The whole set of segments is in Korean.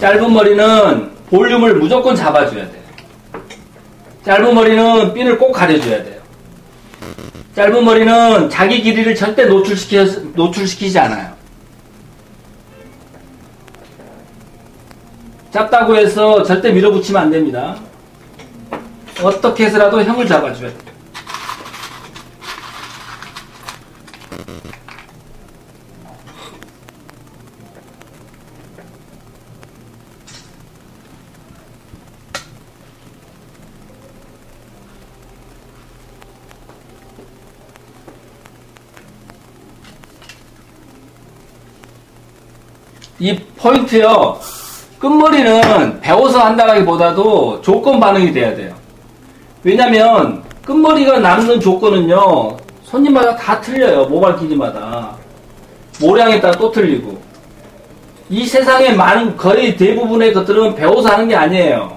짧은 머리는 볼륨을 무조건 잡아줘야 돼요. 짧은 머리는 핀을 꼭 가려줘야 돼요. 짧은 머리는 자기 길이를 절대 노출시키, 노출시키지 않아요. 짧다고 해서 절대 밀어붙이면 안 됩니다. 어떻게 해서라도 형을 잡아줘야 돼요. 이 포인트요. 끝머리는 배워서 한다기보다도 조건 반응이 돼야 돼요. 왜냐면 끝머리가 남는 조건은요. 손님마다 다 틀려요. 모발 길이마다. 모량에 따라 또 틀리고. 이 세상에 많은 거의 대부분의 것들은 배워서 하는 게 아니에요.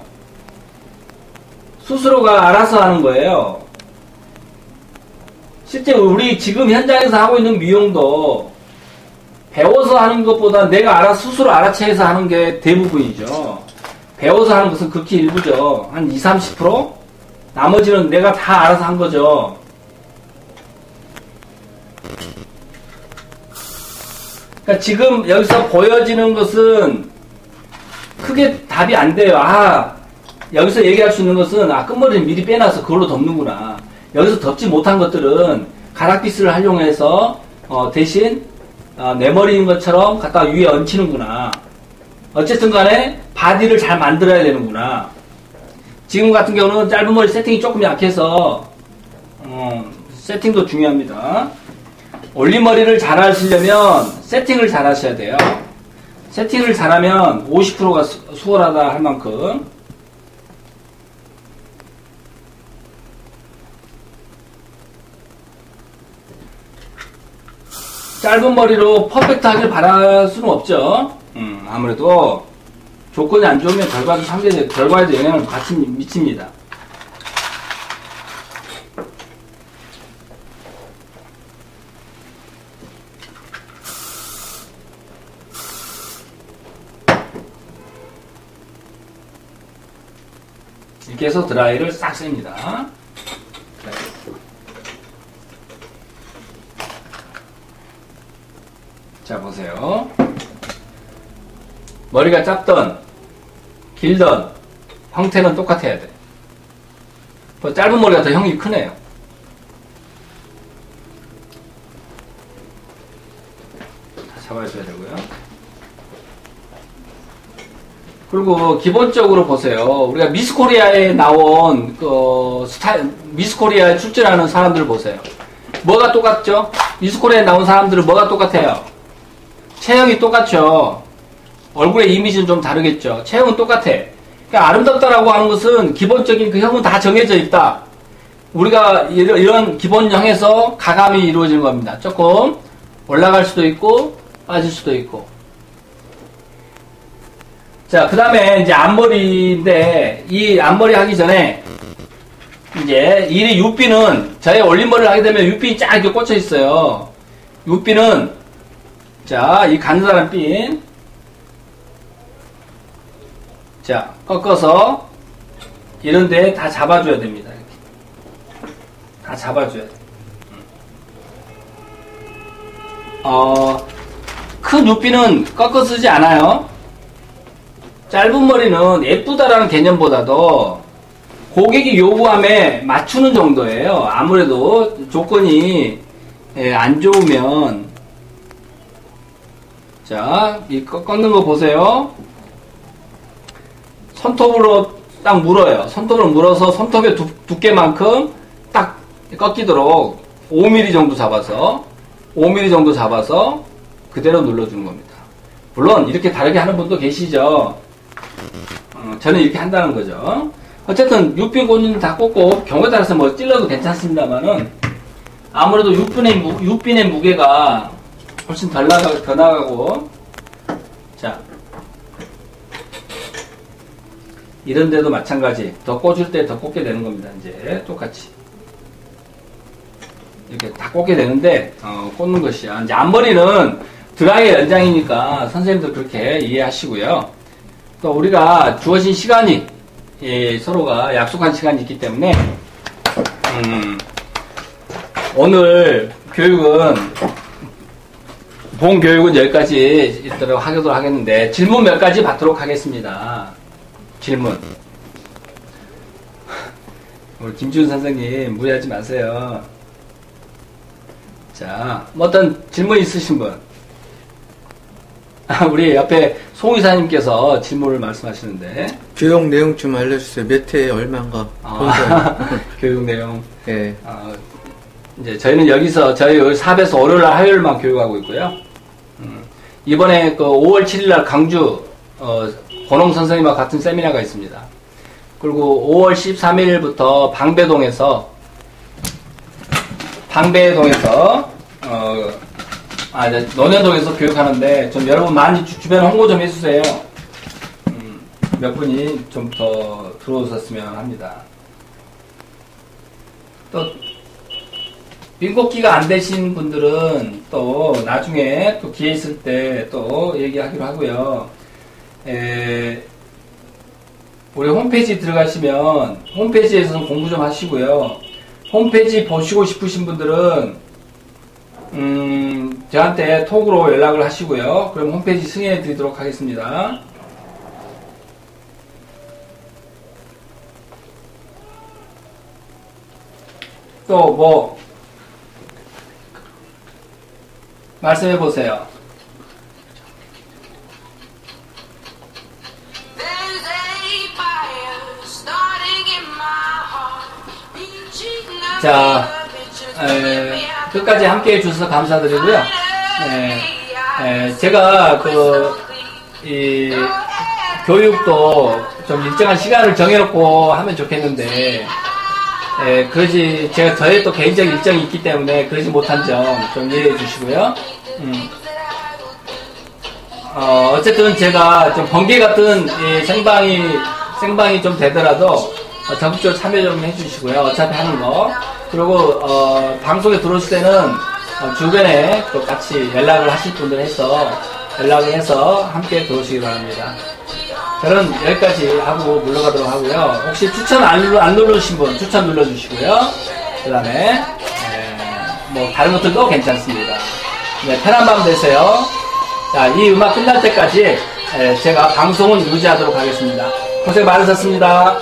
스스로가 알아서 하는 거예요. 실제 우리 지금 현장에서 하고 있는 미용도 배워서 하는 것보다 내가 알아 스스로 알아채서 하는 게 대부분이죠. 배워서 하는 것은 극히 일부죠. 한 20, 30%? 나머지는 내가 다 알아서 한 거죠. 그러니까 지금 여기서 보여지는 것은 크게 답이 안 돼요. 아, 여기서 얘기할 수 있는 것은 아, 끝머리를 미리 빼놔서 그걸로 덮는구나. 여기서 덮지 못한 것들은 가락비스를 활용해서 어, 대신 어, 내 머리인 것처럼 갖다 위에 얹히는구나. 어쨌든 간에 바디를 잘 만들어야 되는구나. 지금 같은 경우는 짧은 머리 세팅이 조금 약해서 어, 세팅도 중요합니다. 올림머리를 잘 하시려면 세팅을 잘 하셔야 돼요. 세팅을 잘하면 50%가 수월하다 할 만큼 짧은 머리로 퍼펙트하길 바랄 수는 없죠. 음, 아무래도 조건이 안 좋으면 결과도 상대 결과에도 영향을 같이 미칩니다. 이렇게 해서 드라이를 싹 씁니다. 자, 보세요. 머리가 짧던, 길던, 형태는 똑같아야 돼. 뭐 짧은 머리가 더 형이 크네요. 잡아줘야 되고요. 그리고 기본적으로 보세요. 우리가 미스 코리아에 나온 그 스타일, 미스 코리아에 출전하는 사람들 보세요. 뭐가 똑같죠? 미스 코리아에 나온 사람들은 뭐가 똑같아요? 체형이 똑같죠. 얼굴의 이미지는 좀 다르겠죠. 체형은 똑같아. 그러니까 아름답다라고 하는 것은 기본적인 그 형은 다 정해져 있다. 우리가 이런, 이런 기본형에서 가감이 이루어지는 겁니다. 조금 올라갈 수도 있고 빠질 수도 있고. 자, 그 다음에 이제 앞머리인데 이 앞머리 하기 전에 이제 이 육비는 저의 올림머리를 하게 되면 육빈이 쫙 이렇게 꽂혀 있어요. 육비는 자, 이 간단한 핀. 자, 꺾어서 이런 데다 잡아줘야 됩니다. 이렇게. 다 잡아줘야 돼. 어, 큰 유비는 꺾어 쓰지 않아요. 짧은 머리는 예쁘다라는 개념보다도 고객이 요구함에 맞추는 정도예요. 아무래도 조건이 예, 안 좋으면 자, 이 꺾는 거 보세요. 손톱으로 딱 물어요. 손톱으로 물어서 손톱의 두, 두께만큼 딱 꺾이도록 5mm 정도 잡아서 5mm 정도 잡아서 그대로 눌러주는 겁니다. 물론 이렇게 다르게 하는 분도 계시죠. 어, 저는 이렇게 한다는 거죠. 어쨌든 6빈 꽂는 다 꽂고 경우에 따라서 뭐 찔러도 괜찮습니다만은 아무래도 6빈의, 무, 6빈의 무게가 훨씬 덜 나가, 더 나가고, 자. 이런 데도 마찬가지. 더 꽂을 때 더 꽂게 되는 겁니다. 이제 똑같이. 이렇게 다 꽂게 되는데, 어, 꽂는 것이야. 이제 앞머리는 드라이의 연장이니까 선생님도 그렇게 이해하시고요. 또 우리가 주어진 시간이 예, 서로가 약속한 시간이 있기 때문에 음, 오늘 교육은 본 교육은 여기까지 있도록 하도록 하겠는데 질문 몇 가지 받도록 하겠습니다. 질문. 우리 김지훈 선생님 무리하지 마세요. 자, 뭐 어떤 질문 있으신 분? 아, 우리 옆에 송 이사님께서 질문을 말씀하시는데 교육 내용 좀 알려주세요. 몇 회에 얼마인가? 아, 교육 내용. 예. 어, 이제 저희는 여기서 저희 여기 삽에서 월요일 날 화요일만 교육하고 있고요. 음, 이번에 그 5월 7일 날 강주 어, 권홍 선생님과 같은 세미나가 있습니다. 그리고 5월 13일부터 방배동에서 방배동에서 어, 아, 이제 논현동에서 교육하는데 좀 여러분 많이 주, 주변 홍보 좀 해주세요. 음, 몇 분이 좀 더 들어오셨으면 합니다. 또 빈곡기가 안 되신 분들은 또 나중에 또 기회 있을 때 또 얘기하기로 하고요. 에, 우리 홈페이지 들어가시면 홈페이지에서는 공부 좀 하시고요. 홈페이지 보시고 싶으신 분들은 음, 저한테 톡으로 연락을 하시고요. 그럼 홈페이지 승인해 드리도록 하겠습니다. 또뭐 말씀해 보세요. 자, 에, 끝까지 함께 해주셔서 감사드리고요. 에, 에, 제가 그, 이, 교육도 좀 일정한 시간을 정해놓고 하면 좋겠는데, 에, 그러지, 제가 저의 또 개인적인 일정이 있기 때문에 그러지 못한 점 좀 이해해 주시고요. 음. 어, 어쨌든 제가 좀 번개 같은 이 생방이, 생방이 좀 되더라도 어, 적극적으로 참여 좀 해주시고요. 어차피 하는 거. 그리고, 어, 방송에 들어오실 때는 어, 주변에 또 같이 연락을 하실 분들 해서 연락을 해서 함께 들어오시기 바랍니다. 저는 여기까지 하고 물러가도록 하고요. 혹시 추천 안, 안 누르신 분 추천 눌러주시고요. 그 다음에, 뭐, 다른 것들도 괜찮습니다. 네, 편한 밤 되세요. 자, 이 음악 끝날 때까지 에, 제가 방송은 유지하도록 하겠습니다. 고생 많으셨습니다.